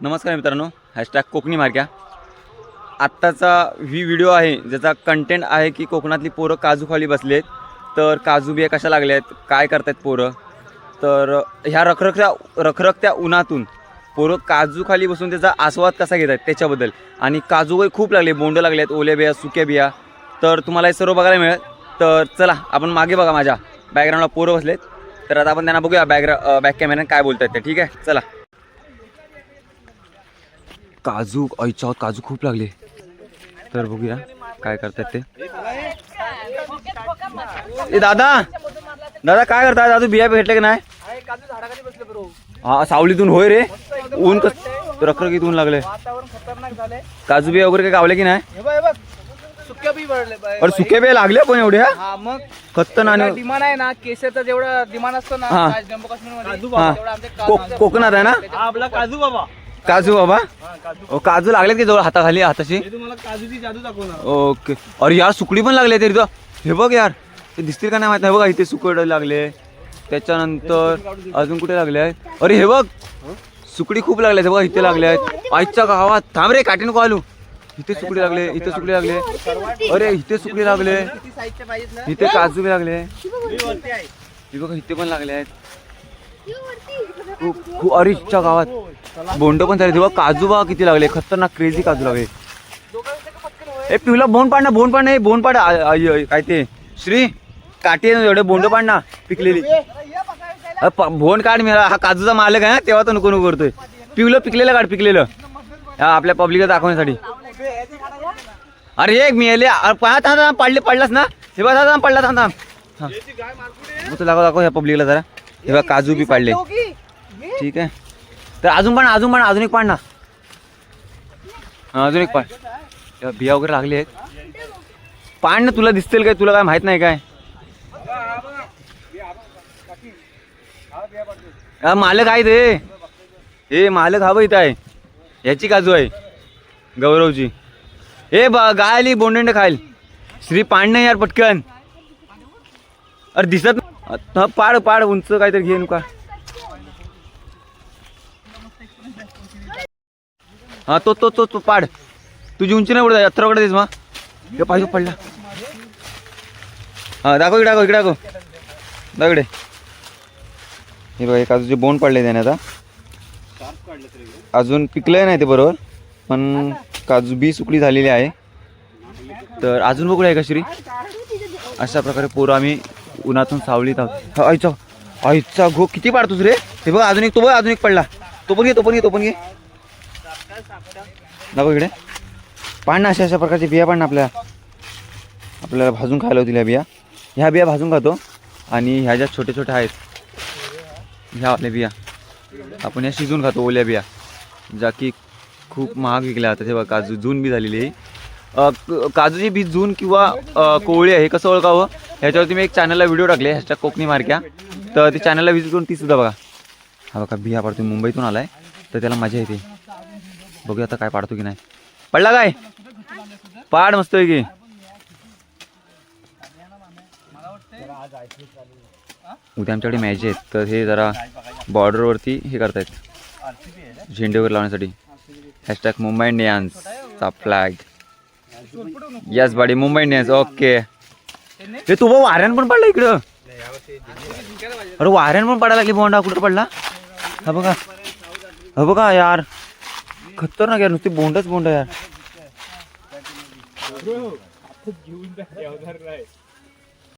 नमस्कार मित्रांनो हॅशटॅग कोकणी मार्क्या आत्ताचा ही व्हिडिओ आहे ज्याचा कंटेंट आहे की कोकणातली पोरं काजू खाली बसली आहेत तर काजू बिया कशा लागल्या आहेत काय करतायत पोरं? तर ह्या रखरखत्या रखरखत्या उन्हातून पोरं काजूखाली बसून त्याचा आस्वाद कसा घेत आहेत त्याच्याबद्दल. आणि काजू काही खूप लागले बोंड लागले आहेत ओल्या बिया सुक्या बिया. तर तुम्हाला हे सर्व बघायला मिळेल. तर चला आपण मागे बघा माझ्या बॅकग्राऊंडला पोरं बसलेत. तर आता आपण त्यांना बघूया बॅकग्रा बॅक कॅमेऱ्यानं काय बोलत आहेत ते ठीक आहे? चला. काजू ऐच्या काजू खूप लागले. तर बघूया काय करतात ते. ए दादा दादा काय करताय? दादू बिया भेटले की नाही? हा सावलीतून होय रे. ऊन कस रखरखीत ऊन लागले काजू बिया वगैरे काय गावले की नाही? अरे सुके बिया लागले पण एवढ्या? हा मग? खत्तन आणि डिमांड आहे ना केसेचा जेवढा डिमांड असतो ना हा. जम्मू काश्मीर कोकणात आहे ना? आपला काजू बाबा. काजू बाबा? ओ, काजू लागले की जवळ हाताखाली हाताशी? तुम्हाला काजूची जादू दाखवणार. ओके. अरे यार सुकडी पण लागले तरी हे बघ यार ते दिसतील का नाही माहीत बघा इथे सुकड लागले त्याच्यानंतर अजून कुठे लागले आहेत अरे हे बघ सुकडी खूप लागल्या आहेत बघा इथे लागल्या आहेत. आईच्या गावात थांब रे काठी नको आलू इथे सुकडी लागले इथे सुकडी लागले अरे इथे सुकडी लागले इथे काजू बी लागले हे बघा इथे पण लागले आहेत. खूप खूप गावात. बोंड पण झाले. तेव्हा काजू बा किती लागले. खतरनाक क्रेझी काजू लागले. ए पिवला बोंड पाड ना बोंड पाड नाही बोंड पाड. काय ते? श्री काटे ना एवढे बोंड पाड ना पिकलेली. प- बोंड काढ मी हा काजूचा मालक आहे ना तेव्हा तो नको नको करतोय. पिवलं पिकलेलं काढ पिकलेलं. आपल्या पब्लिकला दाखवण्यासाठी. अरे एक मी आले पाहा थांब पाडलास ना? हे बघा थांब, पडला थांब थांब. दाखव दाखव ह्या पब्लिकला जरा. हे बघा काजू बी पाडले. ठीक आहे. तर अजून पण अजून पण अजून एक पाड ना. अजून एक पाड बिया वगैरे लागले आहेत. पाड ना तुला दिसतील काय तुला काय माहीत नाही काय? मालक आहे ते हे मालक हा इथं आहे. याची काजू आहे. गौरवची ए बा गाय आली बोंडेंड खाईल. श्री पाड नाही यार पटकन. अरे दिसत पाड पाड उंच काहीतरी घे का हा तो तो तो पाड. तुझी उंची नाही उडत अथराकडे दिस मग हे पाहिजे पडला. हा दाखव इकडे दाखव इकडे दाखव. दगडे हे बघा एक काजूचे बोंड पडले त्याने आता. अजून पिकलंय नाही ते बरोबर पण काजू बी सुकडी झालेली आहे. तर अजून बघूया का श्री अशा प्रकारे पोरं आम्ही उन्हातून सावलीत आहोत. आईचा आईचा घो किती पाडतोस रे? हे बघ अजून एक तो बघ अजून एक पडला. तो पण घे तो पण घे तो पण घे. दाखव इकडे. पाड ना अशा अशा प्रकारचे बिया पाड आपल्या. आपल्याला भाजून खायला होतील ह्या बिया. ह्या बिया भाजून खातो. आणि ह्या ज्या छोट्या छोट्या आहेत ह्या आपल्या बिया. आपण ह्या शिजवून खातो ओल्या बिया. ज्या की खूप महाग विकल्या जातात. हे बघा काजू जून बी झालेली आहे. काजूची बी जून किंवा कोवळी आहे हे कसं ओळखावं? ह्याच्यावरती मी एक चॅनलला व्हिडिओ टाकले ह्याच्या कोकणी मार्क्या. तर ते चॅनलला व्हिजिट करून ती सुद्धा बघा. हा बघा बिया पडतो मुंबईतून आलाय. तर त्याला मजा येते. बघूया आता काय पाडतो की नाही. पडला काय? पाड मस्त आहे की उद्या आमच्याकडे मॅच आहेत. तर हे जरा बॉर्डरवरती हे करतायत. झेंडे वगैरे लावण्यासाठी. हॅशटॅग मुंबई इंडियन्सचा फ्लॅग यस बाडी मुंबई इंडियन्स ओके हे तू बघ वाऱ्यान पण पडला इकडं. अरे वाऱ्यान पण पडायला लागली बोंडा कुठं पडला? हा बघा. हा बघा यार. खतरनाक यार नुसती बोंडच बोंड यार